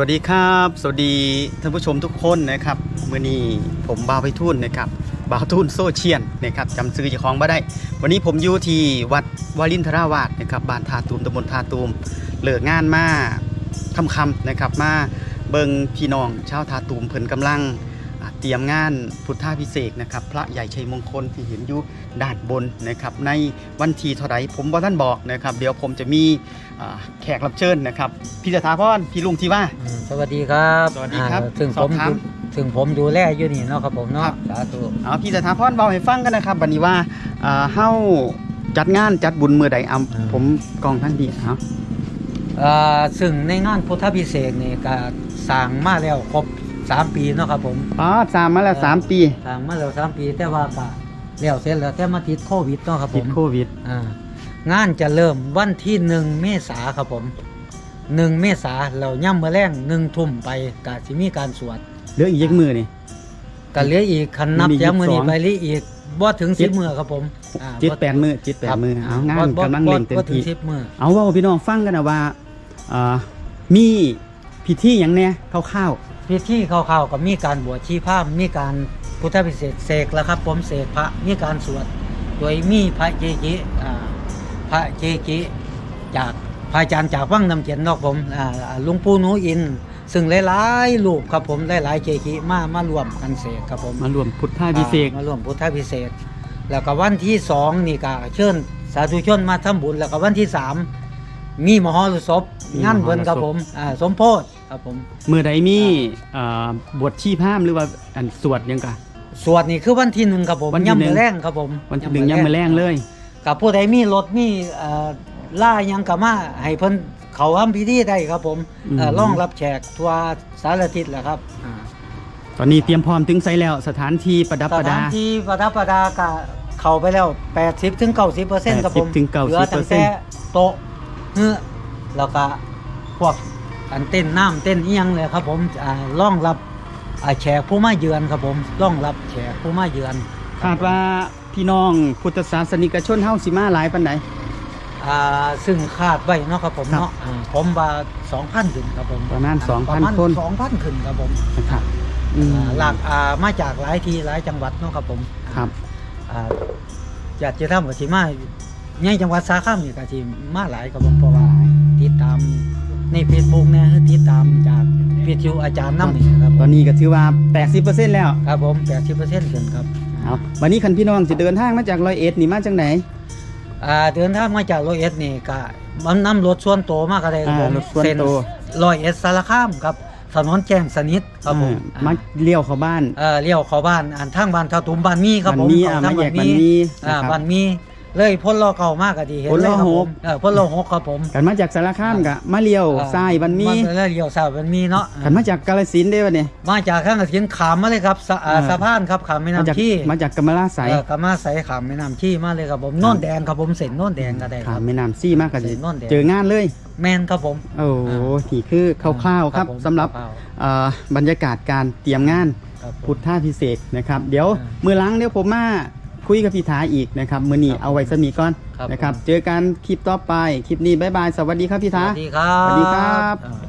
วัสดีครับ สวัสดีท่านผู้ชมทุกคนนะครับมื่อนี้ผมบาวไปทุ่นนะครับบาวทุ่นโซเชียนนะครับจำซื้อจ้าของมาได้ วันนี้ผมอยู่ที่วัดวารินทราวาสนะครับบ้านทาตูมตำบลทาตูมเลิกงานมาคำคำนะครับมาเบิงพี่น้องชาวทาตูมเพิ่นกำลัง ตรียมงานพุทธาพิเศษกนะครับ พระใหญ่ชัยมงคลที่เห็นอยู่ด้านบนนะครับ ในวันที่เท่าไรผมบ่ท่านบอกนะครับ เดี๋ยวผมจะมีอ่าแขกรับเชิญนะครับ พี่สถาพรพี่ลุงที่ว่าอืมสวัสดีครับสวัสดีครับอ่าถึงสผอบมถามดูถึงผมดูแลอยู่นี่เนาะครับผมครัเนาะบสาธุเอาพี่สถาพรเบาให้ฟังกันนะครับบัดนี้ว่าอ่าเฮาจัดงานจัดบุญมือใดเอาผมกองท่านดีเอาอ่าซึ่งในงานพุทธพิเศษกนี่ก็สร้างมาแล้วครบ 3ปีเนาะครับผมอ๋อสามมาแล้วสามปีสร้างมาแล้ว3ปีแต่ว่าก็แล้วเสร็จแล้วแต่มาติดโควิดเนาะครับผติดมโควิด อ่างานจะเริ่มวันที่1เมษาครับผม1เมษาเราย่ำมื้อแรง1ทุ่มไปก็สิมีการสวดเหลืออีกยักมือนี่ ก็เหลืออีกคันนับมื้อนี้จากมื้อนี้22 ไปเหลืออีกบ่ถึงเจ็ด10มื้อครับผมอ่าจิตบ่แปดมือจิตแปครัดบมือเอางานบ่บ่กำลังเล่งเต็มบ่ถึงที่สิบมื้อเอาเว่าพี่น้องฟังกันนะว่าอ่ามีพิธีอย่างแน่คร่าว พิธีคร่าวๆก็มีการบวชชีพราหมณ์มีการพุทธพิเศษกเสกแล้วครับ ผมเสกพระมีการสวด โดยมีพระเจกิอ่าพระเจกิจากพระอาจารย์จากวังน้ำเขียนเนอกผมอ่าอ่าหลุงปู่หนูอิน ซึ่งหลายๆรูปครับผมหลายๆเจกิมามารวมกันเสกครับผมๆมารวมพุทธาพิเศษกอ่ามารวมพุทธพิเศษกแล้วก็วันที่สองนี่ก็เชิญสาธุชนมาทำบุญแล้วก็วันที่สามมีมหรสพงานเพิ่นครับผมอ่าสมโพธิ ครับผม มือใดมีอ่าบวชชีพราหมณ์หรือว่าอันสวดหยังกะ สวดนี่คือวันที่หนึ่งครับผมวันที่หนึ่ง ย่ำมือแรงครับผมวันที่หนึ่งยังมือแรงเลย กับผู้ใดมีรถมีเอ่อล่าหยังกับมาให้เพิ่นเขาทำพิธีได้ครับผมเอ่ออืมร่องรับแขกทั่วสารทิศแหละครับอ่าตอนนี้เตรียมพร้อมถึงไซแล้วสถานที่ประดับสประถาดา นที่ประดับประดาก็เข้าไปแล้ว 80ถึง90เปอร์เซ็นต์ครับผม80ถึง90%เหลือตั้งแต่โต๊ะเฮือแล้วก็พวก อันเต้นน้ำเต้นเอียงเลยครับผมอ่าร่องรับอ่าแขกผู้มาเยือนครับผมร่องรับแขกผู้มาเยือนคาดว่าพี่น้องพุทธศาสนิกชนเฮาสิมาหลายปานใดอ่าซึ่งคาดไว้เนาะครับผมครับเนาะอ่าผมว่า2,000ขึ้นครับผมประมาณอ่2,000ประมาณคน2,000ขึ้นครับผมนะครับอืมอ่าหลักอ่ามาจากหลายที่หลายจังหวัดเนาะครับผมครับอ่าอยากจะทำกับสิมาในจังหวัดสาขามนี่ก็สิมาหลายครับผมเพราะว่าติดตาม ในเฟซบุ๊กเนี่ยติดตามจากพิทิวอาจารย์น้ำนี่ครับผตอมนนี้ก็ถือว่า 80%แล้ว ครับผม80%ขึ้นครับเอาวันนี้คันพี่น้องสิเดินทางมาจากร้อยเอ็ดนี่มาจากไหนอ่าเดินทางมาจากร้อยเอ็ดนี่ก็มันนำรถส่วนตัวมากก็ได้ครับผมอ่ารถส่วนตัวเส้ร้อยเอ็ดสารคามครับถนนแจ้งสนิทครับผมอ่ามาเลี้ยวเข้าบ้านเอ่อเลี้ยวเข้าบ้านอันทางบ้านท่าตุมบ้านมีครับผมบ้านมีเข้อ่าทงมาแยกบ้านมีอ่านะครับบ้านมี เลยพ้นรอเก่ามากก็ดีเห็นพ้นเลรยอครับหผกมเออพ้นรอหกครับผมกันมาจากสารคามกะมาเลี้ยวเอ่อซ้ายบันมีนเลยเลี้ยวซ้ายบ้านมีเนาะกันมาจากกาฬสินธุ์ได้ป่ะเนี่ยมาจากข้างกระถินขามมาเลยครับสะอ่าอ่าสะพานครับขามแม่มาจากน้ำที่มาจากกำมะลาไสยเออกามาใส่ขามแม่น้ำที่มาเลยครับผมโน่นแดงครับผมเส้นโน่นแดงก็ได้คขารับมแม่น้ำซี่มากก็สิโน่นแดงเจองานเลยแมนครับผม โอ้โหนี่คือคร่าวๆครับผมสำหรับคาวเอ่อบรรยากาศการเตรียมงานๆครับผมพุทธาพิเศษกนะครับ เดี๋ยวอ่ามือหล้างเดี๋ยวผมมา คุยกับพี่ถาอีกนะครับมือนี้ครับเอาไว้สมีก่อนครับ นะครับผมเจอกันคลิปต่อไป คลิปนี้บ๊ายบาย สวัสดีครับพี่สถาวัสดีครับ สวัสดีครับอ่า